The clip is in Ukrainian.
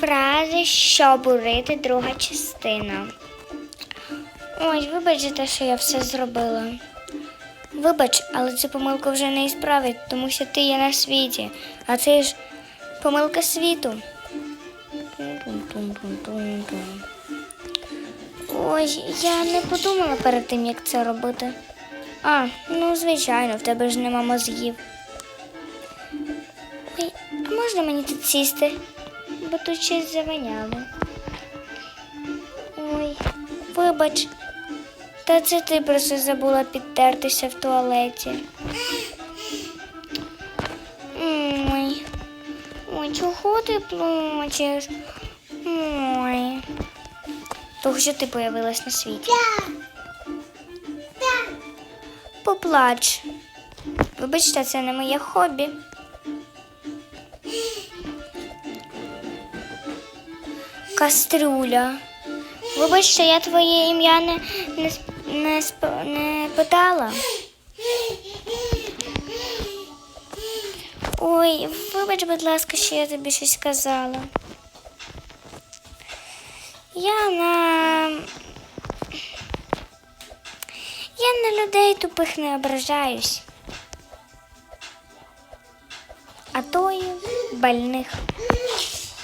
фрази, що бурити, друга частина. Ой, вибач за те, що я все зробила. Вибач, але цю помилку вже не ісправить, тому що ти є на світі, а це ж помилка світу. Ой, я не подумала перед тим, як це робити. А, ну звичайно, в тебе ж нема мозгів. Ой, а можна мені тут сісти? Бо тут щось заваняло. Ой, вибач. Та це ти просто забула підтертися в туалеті. Ой. Ой, чого ти плачеш? Ой. Того, що ти появилась на світі. Поплач. Вибачте, це не моє хобі. Кастрюля. Вибачте, я твоє ім'я не, не, не, не питала. Ой, вибач, будь ласка, що я тобі щось сказала. Я на. Я на людей тупих не ображаюсь. А то й больних.